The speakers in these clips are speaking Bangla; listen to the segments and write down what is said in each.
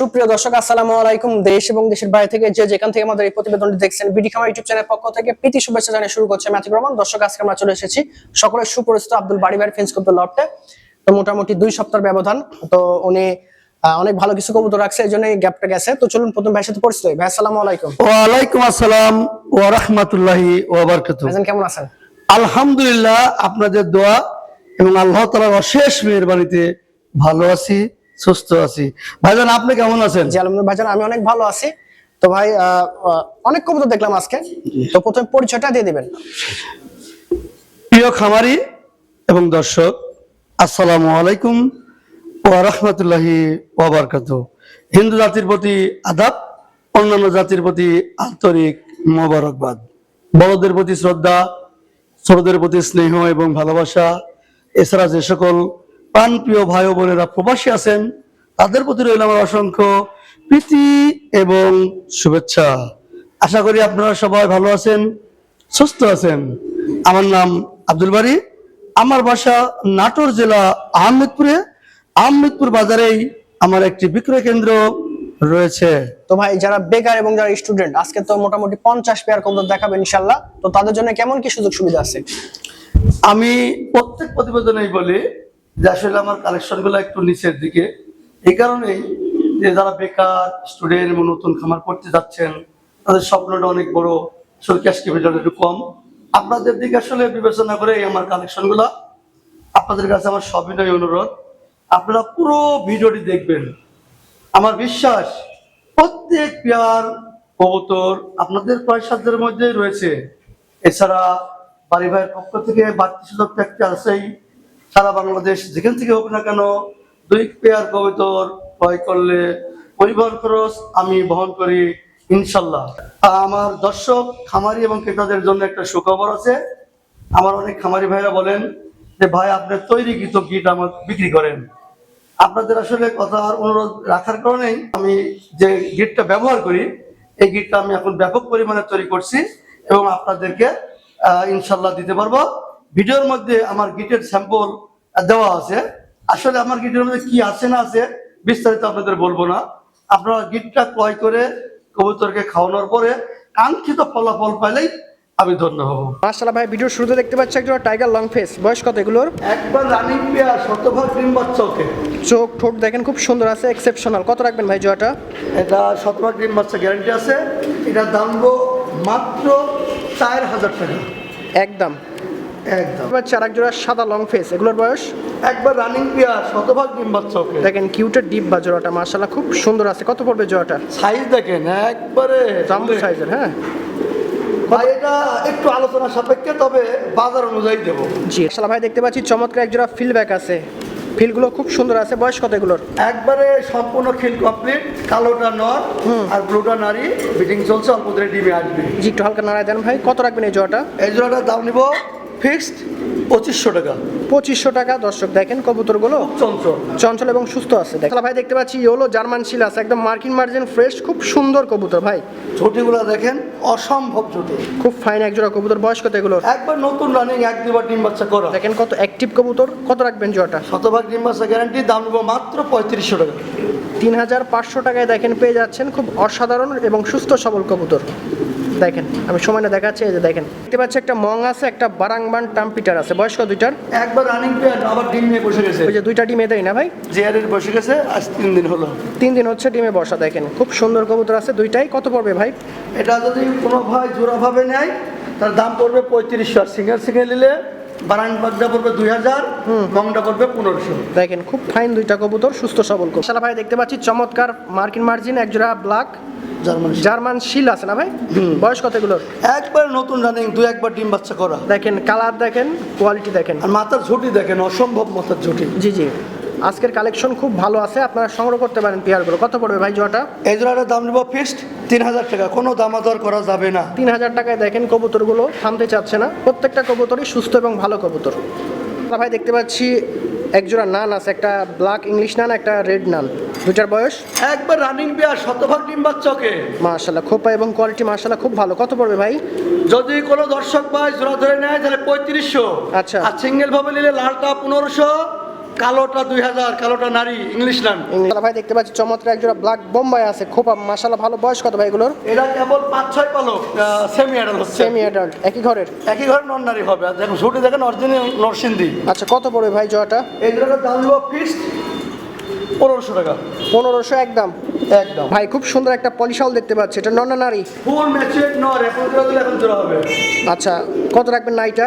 সুপ্রিয় দর্শক আসসালামু আলাইকুম। দেশ এবং দেশের বাইরে থেকে যে যেখান থেকে আমাদের এই প্রতিবেদনটি দেখছেন বিডি খামার ইউটিউব চ্যানেল পক্ষ থেকে প্রীতি শুভেচ্ছা জানিয়ে শুরু করছে ম্যাথিক রহমান। দর্শক আজকে আমরা চলে এসেছি সকলের সুপরিচিত আব্দুল বাড়ি ভাইয়ের ফেন্স কবুতর লফটে তো মোটামুটি দুই সপ্তাহের ব্যবধান তো উনি অনেক ভালো কিছু কবুতর রাখছে এই জন্য এই গ্যাপটা গেছে। তো চলুন প্রথম ভাইয়ের সাথে পরিচিত ভাই আসসালামু আলাইকুম। ওয়ালাইকুম আসসালাম ওয়া রাহমাতুল্লাহি ওয়া বারাকাতুহু। ভাইজান কেমন আছেন? আলহামদুলিল্লাহ আপনাদের দোয়া এবং আল্লাহ তাআলার অশেষ মেহেরবানিতে ভালো আছি। সুস্থ আছি। ভাইজান আপনি কেমন আছেন? জি আলহামদুলিল্লাহ ভাইজান আমি অনেক ভালো আছি। তো ভাই অনেক কবুতর দেখলাম আজকে। তো প্রথমে পরিচয়টা দিয়ে দিবেন। প্রিয় খামারি এবং দর্শক আসসালামু আলাইকুম ও রাহমাতুল্লাহি ওয়া বারাকাতুহু হিন্দু জাতির প্রতি আদাব অন্যান্য জাতির প্রতি আন্তরিক মোবারকবাদ। বড়দের প্রতি শ্রদ্ধা ছোটদের প্রতি স্নেহ এবং ভালোবাসা এছাড়া যে সকল প্রাণপ্রিয় ভাই ও বোনেরা প্রবাসী আছেন তাদের প্রতি রইল আমার অসংখ্য প্রীতি এবং শুভেচ্ছা। আশা করি আপনারা সবাই ভালো আছেন সুস্থ আছেন। আমার নাম আব্দুল বাড়ি আমার বাসা নাটোর জেলা আহমেদপুরে। আহমেদপুর বাজারেই আমার একটি বিক্রয় কেন্দ্র রয়েছে। তো ভাই যারা বেকার এবং যারা স্টুডেন্ট আজকে তো মোটামুটি পঞ্চাশ পেয়ার কবুতর দেখাবেন ইনশাল্লাহ। তো তাদের জন্য কেমন কি সুযোগ সুবিধা আছে? আমি প্রত্যেক প্রতিবেদনেই বলি যে আসলে আমার কালেকশনগুলো একটু নিচের দিকে। এই কারণেই যে যারা বেকার স্টুডেন্ট এবং নতুন খামার করতে যাচ্ছেন, তাদের স্বপ্নটা অনেক বড় আসলে ক্যাশ একটু কম। আপনাদের দিকে আসলে বিবেচনা করে আমার কালেকশনগুলো আপনাদের কাছে আমার সবিনয় অনুরোধ, আপনারা পুরো ভিডিওটি দেখবেন। আমার বিশ্বাস, প্রত্যেক পেয়ার, কবুতর আপনাদের প্রায় সাধ্যের মধ্যেই রয়েছে। এছাড়া বাড়ি ভাইয়ের পক্ষ থেকে বাড়তি সুযোগ থাকতে আছেই সারা বাংলাদেশ যেখান থেকে হোক না কেন দুই পেয়ার কবুতর ক্রয় করলে পরিবহন খরচ আমি বহন করি ইনশাল্লাহ। আমার দর্শক, খামারি এবং ক্রেতাদের জন্য একটা সুখবর আছে। আমার অনেক খামারি ভাইরা বলেন যে, ভাই আপনার তৈরি গীত গিট আমার বিক্রি করেন। আপনাদের আসলে কথার অনুরোধ রাখার কারণেই আমি যে গিটটা ব্যবহার করি, এই গিটটা আমি এখন ব্যাপক পরিমাণে তৈরি করছি এবং আপনাদেরকে ইনশাল্লাহ দিতে পারব। ভিডিওর মধ্যে আমার গিটের স্যাম্পল দেওয়া আছে। আসলে আমার গিটের মধ্যে কি আছে না আছে বিস্তারিত আপনাদের বলব না। আপনারা গিটটা ক্রয় করে কবুতরকে খাওয়ানোর পরে কাঙ্ক্ষিত ফলাফল পাইলেই আমি ধন্য হব। মার্শাল্লাহ ভাই ভিডিওর শুরুতে দেখতে পাচ্ছি একজন টাইগার লং ফেস বয়স কত এগুলোর? একবার রানিং পেয়ার শতভাগ ডিম বাচ্চা ওকে চোখ ঠোঁট দেখেন খুব সুন্দর আছে এক্সেপশনাল কত রাখবেন ভাই জয়টা এটা শতভাগ ডিম বাচ্চা গ্যারান্টি আছে। এটার দাম মাত্র চার হাজার টাকা। একদম। একদম। আর এক জোড়া সাদা লং ফেস এগুলোর বয়স? একবার রানিং পেয়ার শতভাগ ডিম বাচ্চা ওকে দেখেন কিউটের ডিপ বা জোড়াটা মার্শাল্লাহ খুব সুন্দর আছে। কত পড়বে জোড়াটা? সাইজ দেখেন একবারে জাম্বু সাইজের হ্যাঁ? এটা একটু আলোচনা সাপেক্ষে তবে বাজার অনুযায়ী দেবো। জি ভাই দেখতে পাচ্ছি চমৎকার এক জোড়া ফিলব্যাক আছে। ফিলগুলো খুব সুন্দর আছে। বয়স কত এগুলোর? একবারে সম্পূর্ণ খিল কমপ্লিট কালোটা নর আর ব্লুটা নারী। ফিটিং চলছে অল্প ধরে ডিমে আসবে। জি একটু হালকা নাড়ায় দেন ভাই। কত রাখবেন এই জোড়াটা? এই জোড়াটার দাম নিব ফিক্সড পঁচিশশো টাকা। পঁচিশশো টাকা দর্শক দেখেন কবুতরগুলো। চঞ্চল। চঞ্চল এবং সুস্থ আছে। দেখেন ভাই দেখতে পাচ্ছি ইয়োলো জার্মান শিল আছে একদম মার্কিন মার্জিন ফ্রেশ খুব সুন্দর কবুতর ভাই। ঝুটিগুলো দেখেন অসম্ভব ঝুটি খুব ফাইন এক জোড়া কবুতর বয়স কত এগুলোর? একবার নতুন রানিং এক দুবার ডিম বাচ্চা করা। দেখেন কত অ্যাক্টিভ কবুতর কত রাখবেন জোড়াটা? শতভাগ ডিম বাচ্চা গ্যারান্টি দাম মাত্র পঁয়ত্রিশশো টাকা। তিন হাজার পাঁচশো টাকায় দেখেন পেয়ে যাচ্ছেন খুব অসাধারণ এবং সুস্থ সবল কবুতর। দেখেন আমি সময় না দেখাচ্ছি এই যে দেখেন। দেখতে পাচ্ছি একটা মং আছে একটা বারাংবান টাম্পিটার আছে। বয়স্ক কত দুইটার? একবার রানিং প্লেয়ার আবার ডিম নিয়ে বসে গেছে। ওই যে দুইটা ডিমে দেয় না ভাই? জেয়ারের বসে গেছে আজ তিন দিন হলো। তিন দিন হচ্ছে ডিমে বসা দেখেন। খুব সুন্দর কবুতর আছে দুইটাই। কত পড়বে ভাই? এটা যদি কোনো ভাই জোড়াভাবে নেয় তার দাম পড়বে পঁয়ত্রিশশো আর সিঙ্গেল সিঙ্গেল নিলে বারান বাগদা পড়বে দুই হাজার পনেরোশো। দেখেন খুব ফাইন দুইটা কবুতর সুস্থ সবল কবুতর। সারা ভাই দেখতে পাচ্ছি চমৎকার মার্কিন মার্জিন এক জোড়া ব্ল্যাক জার্মান জার্মান শিল আছে না ভাই? বয়স কত এগুলোর? একবার নতুন রানিং দুই একবার ডিম বাচ্চা করা। দেখেন কালার দেখেন কোয়ালিটি দেখেন। আর মাথার ঝুটি দেখেন অসম্ভব মাথার ঝুটি। জি জি। আজকের কালেকশন খুব ভালো আছে আপনারা সংগ্রহ করতে পারেন পেয়ারগুলো। কত পড়বে ভাই জোয়াটা এই জোড়াটার দাম নেব ফিক্সড তিন হাজার টাকা কোনো দামাদর করা যাবে না। তিন হাজার টাকায় দেখেন কবুতরগুলো থামতে চাচ্ছে না। প্রত্যেকটা কবুতরই সুস্থ এবং ভালো কবুতর। ভাই দেখতে পাচ্ছি এক জোড়া নান আছে একটা ব্ল্যাক ইংলিশ নান একটা রেড নান। দুটার বয়স? একবার রানিং পেয়ার শতভাগ ডিম বাচ্চাকে। মার্শাল্লাহ খোপা এবং কোয়ালিটি মার্শাল্লাহ খুব ভালো। কত পড়বে ভাই? যদি কোনো দর্শক ভাই জোড়া ধরে নেয় তাহলে পঁয়ত্রিশশো। আচ্ছা। আর সিঙ্গেল ভাবে নিলে লালটা পনেরোশো। কালোটা দুই হাজার কালোটা নারী ইংলিশ নাম। ভাই দেখতে পাচ্ছি চমৎকার একজোড়া ব্ল্যাক বোম্বাই আছে খুব মাসালা ভালো বয়স কত ভাই এগুলোর? এরা কেবল পাঁচ ছয় পালক সেমি অ্যাডাল্ট সেমি অ্যাডাল্ট একই ঘরের? একই ঘরের নন নারী হবে দেখুন ছুটি দেখেন অরিজিনাল নরসিন্দি আচ্ছা কত পড়বে ভাই জয়টা এই দুটোর দাম ফিক্সড পনেরোশো টাকা। পনেরোশো একদম। একদম। ভাই খুব সুন্দর একটা পলিশাল দেখতে পাচ্ছি। এটা নন্না নারী? ফুল ম্যাচুয়েট নর এখন দিলে এখন জোড়া হবে। আচ্ছা কত রাখবেন নাইটা?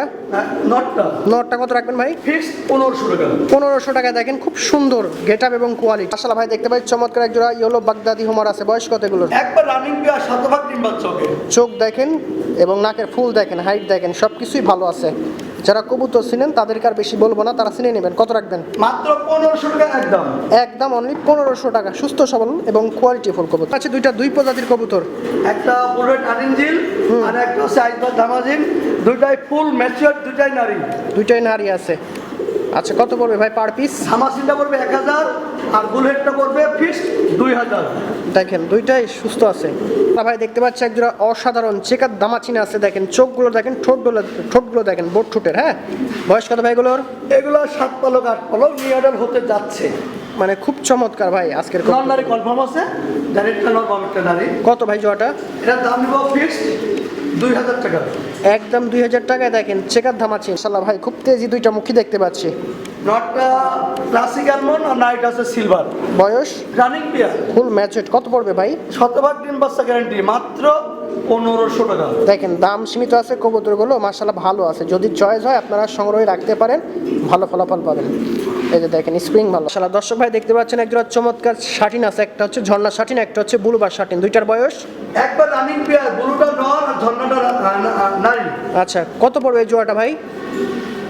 নটটা নটটা কত রাখবেন ভাই? ফিক্সড পনেরোশো টাকা। পনেরোশো টাকায় দেখেন খুব সুন্দর গেট আপ এবং কোয়ালিটি আসলে ভাই দেখতে পাই চমৎকার এক জোড়া ইয়েলো বাগদাদি হোমার আছে। বয়স কত এগুলোর? একবার রানিং পেয়ার শতভাগ ডিম বাচ্চা চোখ দেখেন এবং নাকের ফুল দেখেন হাইট দেখেন সব কিছুই ভালো আছে। যারা কবুতর চিনেন তাদেরকে আর বেশি বলব না তারা চিনে নেবেন। কত রাখবেন? মাত্র পনেরোশো টাকা একদম। একদম অনলি পনেরোশো টাকা। সুস্থ সবল এবং কোয়ালিটি ফুল কবুতর। আছে দুইটা দুই প্রজাতির কবুতর। একটা বুলেট আরিঞ্জিল আর একটা সাইজ দুইটাই ফুল ম্যাচিওর দুইটাই নারী। দুইটাই নারী আছে। আচ্ছা কত পড়বে ভাই পার পিস হামাসিনটা পড়বে এক হাজার আর বুলেটটা পড়বে ফিক্সড দুই হাজার। দেখেন দুইটাই সুস্থ আছে। ভাই দেখতে পাচ্ছি একজোড়া অসাধারণ চেকার দামাচিনা আছে দেখেন চোখগুলো দেখেন ঠোঁটগুলো ঠোঁটগুলো দেখেন বোট ঠোঁটের হ্যাঁ? বয়স কত ভাইগুলোর এগুলো সাত পালক আট পালক নিয়াডাল হতে যাচ্ছে। মানে খুব চমৎকার ভাই আজকের নন নারী কনফার্ম আছে ডাইরেক্টটা নারী। কত ভাই জোয়াটা এটা দাম নিব ফিক্সড দুই হাজার টাকা। একদম দুই হাজার টাকায় দেখেন চেকার দামাচি ইনশাল্লাহ ভাই খুব তেজি দুইটা মুখী দেখতে পাচ্ছি। নটটা ক্লাসিক অ্যালমন্ড আর নাইট আছে সিলভার বয়স? রানিং পেয়ার ফুল কত পড়বে ভাই? শতভাগ ডিম বাচ্চা গ্যারান্টি মাত্র পনেরোশো টাকা। দেখেন দাম সীমিত আছে কবুতরগুলো মার্শাল্লাহ ভালো আছে। যদি চয়েস হয় আপনারা সংগ্রহে রাখতে পারেন ভালো ফলাফল পাবেন। এই যে দেখেন স্প্রিং ভালো। শালা দর্শক ভাই দেখতে পাচ্ছেন একজোড়া চমৎকার শাটিন আছে একটা হচ্ছে ঝর্ণা শাটিন একটা হচ্ছে বুলুবার শাটিন। দুইটার বয়স? একবার রানিং পেয়ার বুলুটা নর আর ঝর্ণাটা নারী। আচ্ছা কত পড়বে এই জোড়াটা ভাই?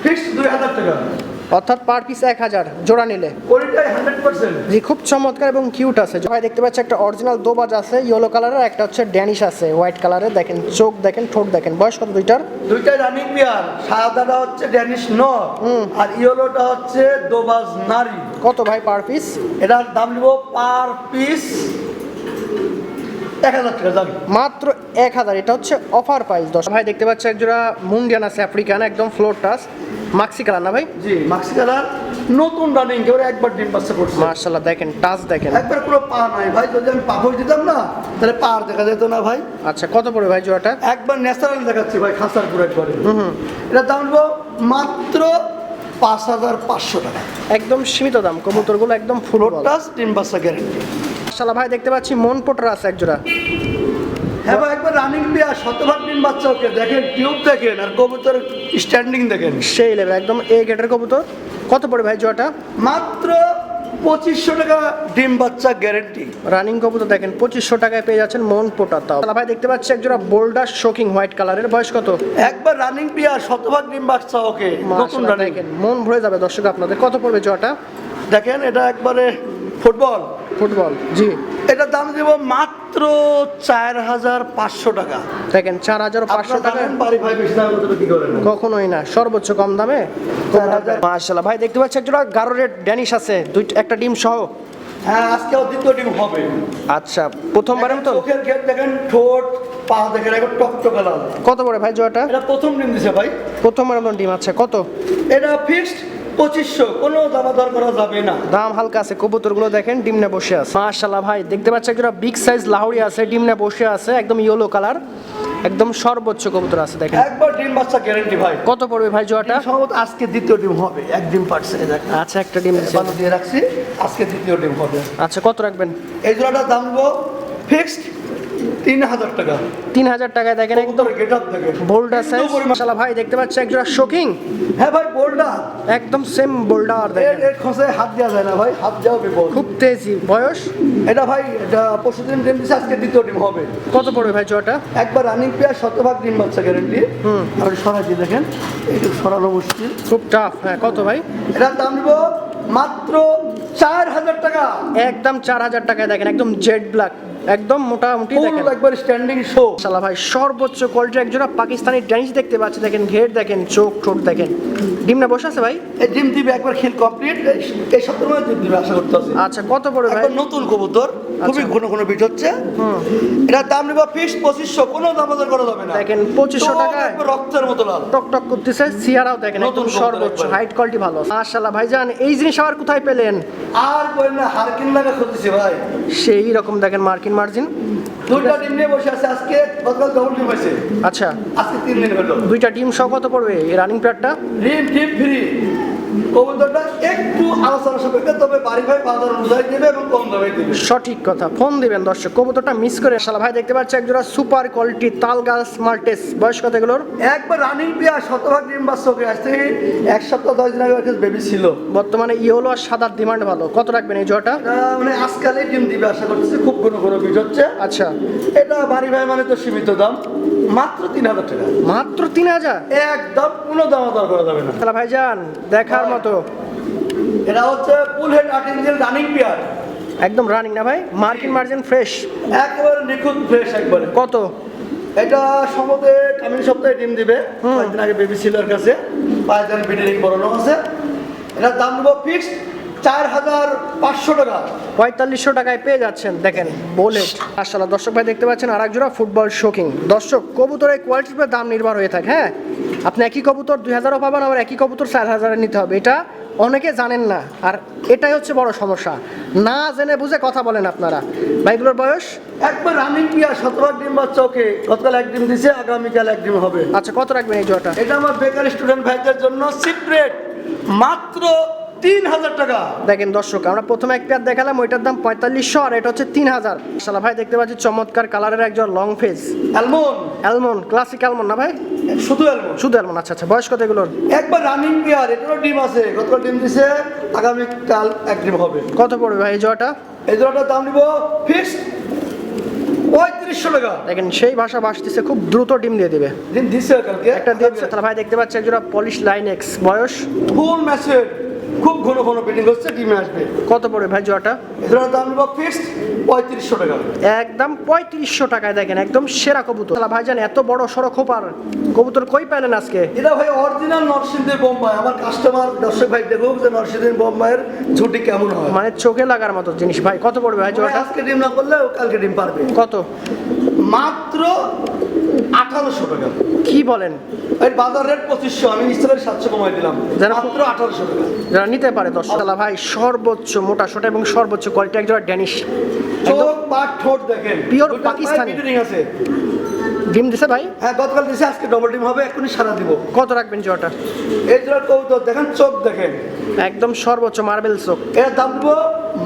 ফিক্স দুই হাজার টাকা। অর্থাৎ পার পিস এক হাজার জোড়া নিলে। জি খুব চমৎকার এবং কিউট আছে। ভাই দেখতে পাচ্ছি একটা অরিজিনাল দোবাজ আছে ইয়েলো কালারের একটা হচ্ছে ড্যানিশ আছে হোয়াইট কালারের দেখেন চোখ দেখেন ঠোঁট দেখেন। বয়স কত দুইটার? দুইটাই রানিং পেয়ার সাদাটা হচ্ছে ড্যানিশ নর আর ইয়েলোটা হচ্ছে দোবাজ নারী। কত ভাই পার পিস এটার দাম নিব পার পিস এক হাজার টাকা যাবে? মাত্র এক হাজার এটা হচ্ছে অফার প্রাইস দশ। ভাই দেখতে পাচ্ছি একজোড়া মুন্ডিয়ান আছে আফ্রিকান একদম ফ্লোর টাস মাক্সি কালার না ভাই? জি মাক্সি কালার নতুন রানিং কেউ একবার ডিম বাচ্চা করছে। মার্শাল্লাহ দেখেন টাচ দেখেন। একবার পুরো পা নাই ভাই যদি আমি পা করে দিতাম না তাহলে পা দেখা যেত না ভাই। আচ্ছা কত পড়বে ভাই জোড়াটা? একবার ন্যাচারাল দেখাচ্ছি ভাই খাসার পুরো একবারে। এটার দাম মাত্র পাঁচ হাজার পাঁচশো টাকা। একদম সীমিত দাম কবুতরগুলো একদম ফুল রোডটাস ডিম বাচ্চা গ্যারেন্টি মার্শাল্লাহ ভাই দেখতে পাচ্ছি মন পোটার আছে একজোড়া হ্যাঁ ভাই একবার রানিং আর শতভাগ ডিম বাচ্চা ওকে দেখেন টিউব দেখেন আর কবুতর স্ট্যান্ডিং দেখেন। সেই লেভেল একদম এ গেটের কবুতর। কত পড়ে ভাই জোয়াটা মাত্র পঁচিশশো টাকা ডিম বাচ্চা গ্যারেন্টি রানিং কবুতর দেখেন পঁচিশশো টাকায় পেয়ে যাচ্ছেন মন পোটা তাও। ভাই দেখতে পাচ্ছি একজোড়া বোল্ডার শোকিং হোয়াইট কালারের। বয়স কত? একবার রানিং পেয়া শতভাগ ডিম বাচ্চা ওকে। নতুন রানিং মন ভরে যাবে দর্শক আপনাদের। কত পড়বে জয়টা দেখেন এটা একবারে ফুটবল ফুটবল? জি। এটার দাম দেব মাত্র চার হাজার পাঁচশো টাকা। দেখেন চার হাজার পাঁচশো টাকা। বাড়ি কখনোই না সর্বোচ্চ কম দামে চার ভাই দেখতে পাচ্ছি একজোড়া গারো রেড ড্যানিশ আছে দুই একটা ডিম সহ। হ্যাঁ আজকেও দ্বিতীয় ডিম হবে। আচ্ছা প্রথমবারের মতো? চোখের ঘের দেখেন ঠোঁট পা দেখেন একবার টকটকে লাল। কত পড়ে ভাই জোড়াটা? এটা প্রথম ডিম দিছে ভাই। প্রথমবারের মতো ডিম আছে কত? এটা ফিক্সড পঁচিশশো কোনো দামাদার করা যাবে না। দাম হালকা আছে কবুতরগুলো দেখেন ডিমনে বসে আছে। মাশাআল্লাহ ভাই দেখতে পাচ্ছি একজোড়া বিগ সাইজ লাহোরি আছে ডিমনে বসে আছে একদম ইয়েলো কালার একদম সর্বোচ্চ কবুতর আছে দেখেন। একবার ডিম বাচ্চা গ্যারেন্টি ভাই। কত পড়বে ভাই জোড়াটা? সম্ভবত আজকে দ্বিতীয় ডিম হবে এক ডিম পারছে আচ্ছা একটা ডিম। বালু দিয়ে রাখছি আজকে দ্বিতীয় ডিম হবে। আচ্ছা কত রাখবেন? এই জোড়াটার দাম ফিক্সড তিন হাজার টাকা। তিন হাজার টাকায় দেখেন একদম গেট আপ দেখেন। বোল্ডার সাইজ মাশাআল্লাহ ভাই দেখতে পাচ্ছি একজোড়া শোকিং হ্যাঁ ভাই বোল্ডার। একদম সেম বোল্ডার এর দেখেন। এর খোঁজে হাত দেওয়া যায় না ভাই হাত দেওয়া বিপদ খুব তেজি। বয়স? এটা ভাই এটা পরশু দিন ডিম দিচ্ছে আজকে দ্বিতীয় ডিম হবে। কত পড়বে ভাই জোড়াটা? একবার রানিং পেয়ার শতভাগ ডিম বাচ্চা গ্যারেন্টি আপনি সরাইছি দেখেন এইটু সরানো মুশকিল। খুব টাফ হ্যাঁ কত ভাই? এটার দাম নিব মাত্র চার হাজার টাকা। একদম চার হাজার টাকায় দেখেন একদম জেড ব্ল্যাক একদম মোটামুটি দেখেন। একবার স্ট্যান্ডিং শো শালা ভাই সর্বোচ্চ কোয়ালিটির একজোড়া পাকিস্তানি ড্যানিশ দেখতে পাচ্ছি দেখেন ঘের দেখেন চোখ ঠোঁট দেখেন। ডিমটা বসে আছে ভাই? এই ডিম দিবে একবার খেল কমপ্লিট এই সপ্তাহের মধ্যে ডিম দিবে আশা করতে আচ্ছা কত পড়বে ভাই? নতুন কবুতর খুবই আচ্ছা। ঘন ঘন বিট হচ্ছে। এটার দাম নিবা ফিক্সড পঁচিশশো কোনো দাম আমাদের করা যাবে না। দেখেন, 2500 তো টাকায়? রক্তের মতো লাল। টক টক করতেছে সিয়ারাও দেখেন নতুন সর্বোচ্চ হাইট কোয়ালিটি ভালো। মাশাআল্লাহ ভাইজান এই জিনিস আবার কোথায় পেলেন? আর বলেন না হারকিন লাগা খুঁজেছি ভাই। সেই রকম দেখেন মার্কিন মার্জিন দুইটা ডিম নিয়ে বসে আছে আজকে গতকাল ডবল টিম হয়েছে। আচ্ছা। আজকে তিন দিন হলো। দুইটা ডিম সহ কত পড়বে এই রানিং প্লেয়ারটা টিম টিম ফ্রি কবুতরটা একটু আলোচনা সাপেক্ষে তবে বাড়ি ভাই বাজার অনুযায়ী দেবে এবং কম দামে দেবে। সঠিক কথা ফোন দিবেন দর্শক কবুতরটা মিস করে শালা ভাই দেখতে পাচ্ছি একজোড়া সুপার কোয়ালিটি তাল গাছ মাল্টেস বয়স কত এগুলোর? একবার রানিং পিয়া শতভাগ ডিম বাচ্চাকে আজ থেকে এক সপ্তাহ দশ দিন আগে বেবি ছিল। বর্তমানে ইয়েলো আর সাদার ডিমান্ড ভালো কত রাখবেন এই জোড়াটা? মানে আজকালে ডিম দিবে আশা করতেছি খুব কোনো কোনো বিট হচ্ছে। আচ্ছা। এটা বাড়ি ভাই মানে তো সীমিত দাম মাত্র তিন হাজার টাকা। মাত্র তিন হাজার? একদম কোনো দাম দর করা যাবে না। শালা ভাইজান দেখার মতো। এটা হচ্ছে ফুল হেড আট ইঞ্চের রানিং পেয়ার। একদম রানিং না ভাই? মার্কিন মার্জিন ফ্রেশ। একবারে নিখুঁত ফ্রেশ একবারে। কত? এটা সম্ভবত কামিং সপ্তাহে ডিম দিবে। কয়েকদিন আগে বেবি সিলার কাছে। পাঁচ দিন বিডিং করানো আছে। এটার দাম দেবো ফিক্সড চার হাজার পাঁচশো টাকা। পঁয়তাল্লিশশো টাকায় পেয়ে যাচ্ছেন দেখেন বুলেট আসলে দর্শক ভাই দেখতে পাচ্ছেন আর একজোড়া ফুটবল শোকিং দর্শক কবুতরের কোয়ালিটির উপর দাম নির্ভর হয়ে থাকে হ্যাঁ? আপনি একই কবুতর দুই হাজারও পাবেন আবার একই কবুতর চার হাজারে নিতে হবে। এটা অনেকে জানেন না আর এটাই হচ্ছে বড় সমস্যা। না জেনে বুঝে কথা বলেন আপনারা। ভাইগুলোর বয়স? একবার রানিং পিয়া শতভাগ ডিম বাচ্চা ওকে গতকাল এক ডিম দিছে আগামীকাল এক ডিম হবে। আচ্ছা কত রাখবেন এই জোড়াটা? এটা আমার বেকার স্টুডেন্ট ভাইদের জন্য সিপ্রেট মাত্র তিন হাজার টাকা। দেখেন দর্শক আমরা প্রথমে এক পেয়ার দেখালাম ওইটার দাম পঁয়তাল্লিশশো আর এটা হচ্ছে তিন হাজার শালা ভাই দেখতে পাচ্ছি চমৎকার কালারের একজন long face almond almond classic almond না ভাই? শুধু অ্যালমন শুধু অ্যালমন্ড আচ্ছা আচ্ছা বয়স কত এগুলোর? একবার রানিং পিয়ার এটারও ডিম আছে। গতকাল ডিম দিছে আগামীকাল এক ডিম হবে। কত পড়বে ভাই এই জোড়াটা? এই জোড়াটার দাম নিব ফিক্সড পঁয়ত্রিশশো টাকা। দেখেন সেই ভাষা ভাসতেছে খুব দ্রুত ডিম দিয়ে দিবে। ডিম কালকে। একটা দিচ্ছে তাহলে ভাই দেখতে পাচ্ছি একজোড়া পলিশ লাইন এক্স বয়স? ফুল ম্যাচের খুব ঘন ঘন বিল্ডিং হচ্ছে ডিমে আসবে। কত পড়বে ভাই জোড়াটা? এই জোড়াটার দাম নিব ফিক্সড পঁয়ত্রিশশো টাকা একদম পঁয়ত্রিশশো টাকায় দেখেন একদম সেরা কবুতর। তাহলে ভাইজান এত বড় সড়ক খোপার কবুতর কই পাইলেন আজকে? এটা ভাই অরিজিনাল নরসিংদীর বোম্বাই। আমার কাস্টমার দর্শক ভাই দেখুক যে নরসিংদীর বোম্বাইয়ের ঝুটি কেমন হয়। মানে চোখে লাগার মতো জিনিস। ভাই কত পড়বে ভাই ভাই জোড়াটা? আজকে ডিম না করলে কালকে ডিম পারবে। কত? মাত্র আঠারোশো টাকা। কি বলেন? এই বাজার রেট পঁচিশশো আমি নিশ্চয় সাতশো কমাই দিলাম। যারা- মাত্র আঠারোশো টাকা। যারা নিতে পারে দশ তালা ভাই সর্বোচ্চ মোটা সোটা এবং সর্বোচ্চ কোয়ালিটি একজোড়া ড্যানিশ চোখ পা ঠোঁট দেখেন। দুইটা পাকিস্তানি। আছে। ডিম দিছে ভাই? হ্যাঁ গতকাল দিছে আজকে ডবল ডিম হবে এখনই সারা দিব। কত রাখবেন জোড়াটা? এই জোড়া কৌতুক দেখেন চোখ দেখেন। একদম সর্বোচ্চ মার্বেল চোখ। এর দাম দিব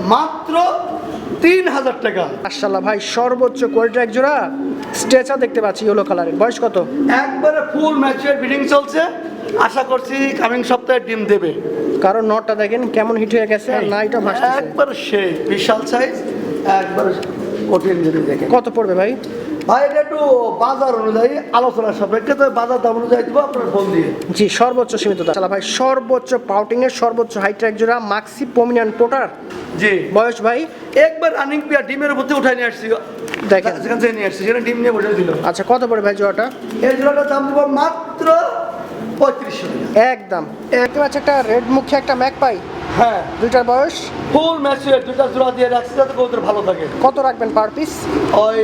মাত্র তিন হাজার টাকা। মাশাল্লাহ ভাই সর্বোচ্চ কোয়ালিটি এক জোড়া স্ট্রেচার দেখতে পাচ্ছি ইয়েলো কালারের বয়স কত? একবারে ফুল ম্যাচের বিডিং চলছে। আশা করছি কামিং সপ্তাহে ডিম দেবে। কারণ নটটা দেখেন কেমন হিট হয়ে গেছে আর নাইটা ভাসছে একবার সেই বিশাল সাইজ একবার কঠিন জিনিস দেখেন। কত পড়বে ভাই? ভাই এটা একটু বাজার অনুযায়ী আলোচনার সাপেক্ষে তো বাজার দাম অনুযায়ী দিব আপনার ফোন দিয়ে। জি সর্বোচ্চ সীমিত ভাই সর্বোচ্চ পাউটিং এর সর্বোচ্চ হাইট এক জোড়া মাক্সি পমিনান পোটার জি। বয়স ভাই? একবার রানিং ডিমের উপর থেকে উঠাই নিয়ে আসছি। দেখেন। যেখান থেকে নিয়ে আসছি সেখানে ডিম নিয়ে বসে দিল আচ্ছা কত পড়ে ভাই জোড়াটা? এই জোড়াটার দাম দেবো মাত্র পঁয়ত্রিশশো একদম। দেখতে পাচ্ছি একটা রেড মুখে একটা ম্যাক পাই? হ্যাঁ। দুইটার বয়স? ফুল ম্যাচিউর দুইটা জোড়া দিয়ে রাখছি যাতে কবুতর ভালো থাকে। কত রাখবেন পার পিস ওই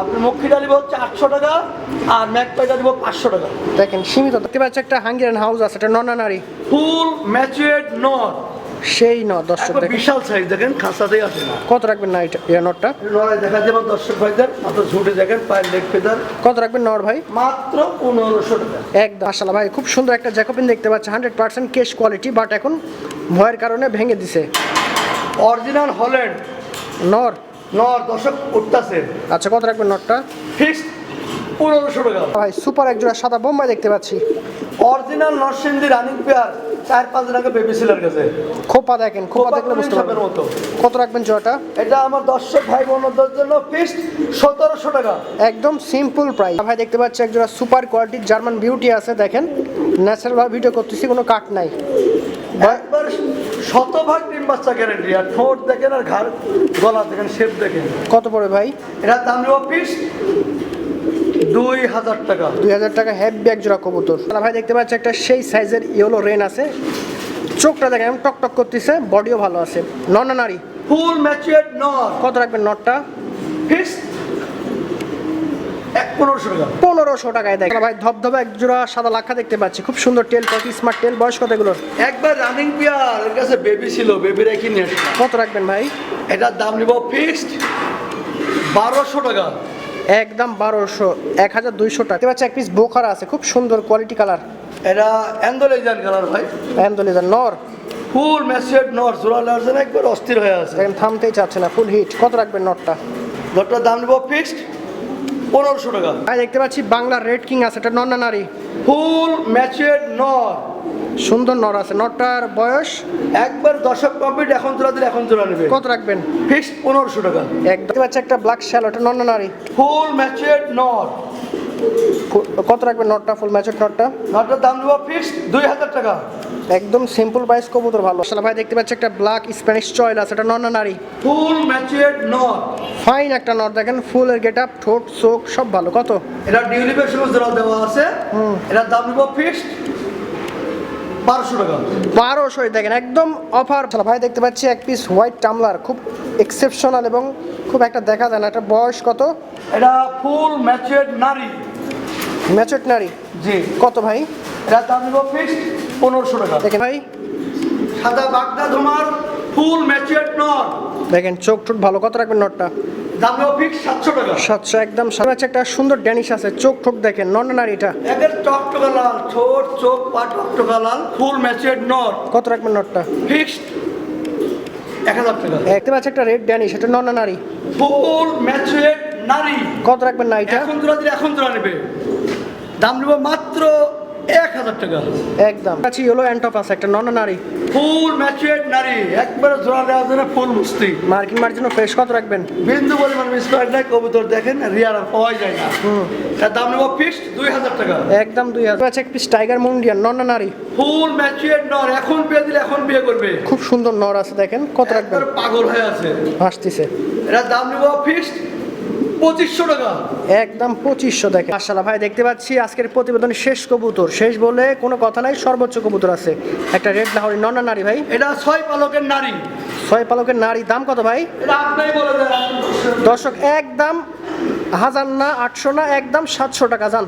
আপনি মক্ষিটা দিব হচ্ছে আটশো টাকা আর ম্যাক পাইটা দিব পাঁচশো টাকা। দেখেন সীমিত। দেখতে পাচ্ছি একটা হাঙ্গেরিয়ান হাউস আছে এটা ননানারি ফুল ম্যাচিউর নট সেই ন দর্শক বিশাল সাইজ দেখেন খাঁচাতেই আছে না। কত রাখবেন না এটা নটটা? লড়াই দেখা যাবে দর্শক ভাইদের মাত্র ঝুঁটে দেখেন পায়ের লেগ ফেদার কত রাখবেন নর ভাই? মাত্র পনেরোশো টাকা। একদম আসলে ভাই খুব সুন্দর একটা জ্যাকোপিন দেখতে পাচ্ছি হান্ড্রেড পার্সেন্ট কেশ কোয়ালিটি বাট এখন ভয়ের কারণে ভেঙে দিছে। অরিজিনাল হল্যান্ড নর নর দর্শক উঠতেছে। আচ্ছা কত রাখবেন নটটা? ফিক্সড পনেরোশো টাকা। ভাই সুপার এক জোড়া সাদা বোম্বাই দেখতে পাচ্ছি। অরিজিনাল নরসিংদী রানিং পেয়ার চার পাঁচ কাছে খোপা দেখেন খোপা দেখলে খোপা বুঝতে সাপের পারবেন। মতো। কত রাখবেন জোড়াটা? এটা আমার দর্শক ভাই বোনদের জন্য ফিক্সড সতেরোশো টাকা। একদম সিম্পল প্রাইস ভাই দেখতে পাচ্ছি এক জোড়া সুপার কোয়ালিটির জার্মান বিউটি আছে দেখেন। ন্যাচারাল ভাবে ভিডিও করতেছি কোনো কাট নাই। একবার শতভাগ ডিম বাচ্চা গ্যারেন্টি আর ঠোঁট দেখেন আর ঘাড় গলা দেখেন শেপ দেখেন। কত পড়বে ভাই? এটা দাম নেব ফিক্সড দুই হাজার টাকা। দুই হাজার টাকা হ্যাপি এক জোড়া কবুতর। ভাই দেখতে পাচ্ছি একটা সেই সাইজের ইয়েলো রেন আছে। চোখটা দেখেন টক টক করতেছে বডিও ভালো আছে। নন নারী? ফুল কত রাখবেন নটটা ফিক্স পনেরোশো টাকা। পনেরোশো টাকায় দেখেন ভাই ধবধবে এক জোড়া সাদা লাক্ষা দেখতে পাচ্ছি। খুব সুন্দর টেল কত স্মার্ট টেল বয়স কত এগুলোর? একবার রানিং পেয়ার এর কাছে বেবি ছিল বেবি রেখে নিয়ে কত রাখবেন ভাই? এটার দাম নিব ফিক্সড বারোশো টাকা। একদম বারোশো এক হাজার দুইশো টাকা। দেখতে এক পিস বোখারা আছে খুব সুন্দর কোয়ালিটি কালার এটা অ্যান্ডোলেজান কালার ভাই। অ্যান্ডোলেজার নর। ফুল ম্যাচুয়ার নর জোড়া লার্জেন একবার অস্থির হয়ে আছে। এখন থামতেই চাচ্ছে না ফুল হিট কত রাখবেন নটটা দরটার দাম নেব ফিক্সড পনেরোশো টাকা। দেখতে পাচ্ছি বাংলার রেড কিং আছে এটা নর না নারী? ফুল ম্যাচুয়ার নর। সুন্দর নর আছে। নটার বয়স? একবার দশক কমপ্লিট এখন তোলা দিলে এখন তোলা নেবে। কত রাখবেন? ফিক্সড পনেরোশো টাকা। একদম। একটা ব্ল্যাক শ্যালো এটা নর নারী? ফুল ম্যাচুয়ার নর। কত রাখবেন নটটা ফুল ম্যাচের নটটা? নটার দাম দেবো ফিক্সড দুই হাজার টাকা। একদম সিম্পল প্রাইস কবুতর ভালো। আসলে ভাই দেখতে পাচ্ছি একটা ব্ল্যাক স্প্যানিশ চয়েল আছে এটা নর না নারী? ফুল ম্যাচুয়ার নর ফাইন একটা নট দেখেন ফুলের গেট আপ ঠোঁট চোখ সব ভালো। কত? এটা ডিউলিপের জোড়া দেওয়া আছে। এটার দাম দেবো ফিক্সড বারোশো টাকা। বারোশো দেখেন একদম অফার ভাই দেখতে পাচ্ছি এক পিস হোয়াইট টামলার খুব এক্সেপশনাল এবং খুব একটা দেখা যায় না। এটা বয়স কত? এটা ফুল ম্যাচুয়ার নারী। ম্যাচুর নারী। জি। কত ভাই? এটার দাম দেবো ফিক্সড পনেরোশো টাকা। দেখেন ভাই। সাদা বাগদা ধোমার ফুল ম্যাচুয়ার নর। দেখেন চোখ ঠোঁট ভালো। কত রাখবেন নটটা? দাম দেবো ফিক্সড সাতশো টাকা। সাতশো একদম সাথে আছে একটা সুন্দর ড্যানিশ আছে। চোখ ঠোঁট দেখেন নন নারী এটা? একের টকটকা লাল ছোট চোখ পা টকটকা লাল ফুল ম্যাচুয়ার নর। কত রাখবেন নটটা? ফিক্সড এক হাজার টাকা। দেখতে পাচ্ছি একটা রেড ড্যানিশ এটা নন নারী? ফুল নারী। কত রাখবেন না এটা? এখন দিলে এখন জোড়া নেবে। দাম নেব মাত্র এক হাজার টাকা। একদম। আচ্ছা ইয়েলো অ্যান্টপ আছে একটা নন নারী। ফুল ম্যাচুয়ার নারী একবারে জোড়া দেওয়ার জন্য ফুল মুস্তি মার্কিন মার্জিনও ফ্রেশ কত রাখবেন? বিন্দু পরিমাণ মিসপ্রাইড নাই কবুতর দেখেন রিয়ার আর পাওয়াই যায় না। তার দাম নেব ফিক্সড দুই হাজার টাকা। একদম দুই হাজার। আছে এক পিস টাইগার মুন্ডিয়ান নন নারী। ফুল ম্যাচুয়ার নর এখন বিয়ে দিলে এখন বিয়ে করবে। খুব সুন্দর নর আছে দেখেন কত রাখবেন? পাগল হয়ে আছে। আসতেছে। এটার দাম নেব ফিক্সড পঁচিশশো টাকা। একদম পঁচিশশো দেখে মাসাল্লাহ ভাই দেখতে পাচ্ছি আজকের প্রতিবেদন শেষ কবুতর। শেষ বলে কোনো কথা নাই সর্বোচ্চ কবুতর আছে। একটা রেড লাহরি নন্না নারী ভাই। এটা ছয় পালকের নারী। ছয় পালকের নারী দাম কত ভাই? দর্শক একদম হাজার না আটশো না একদম সাতশো টাকা যান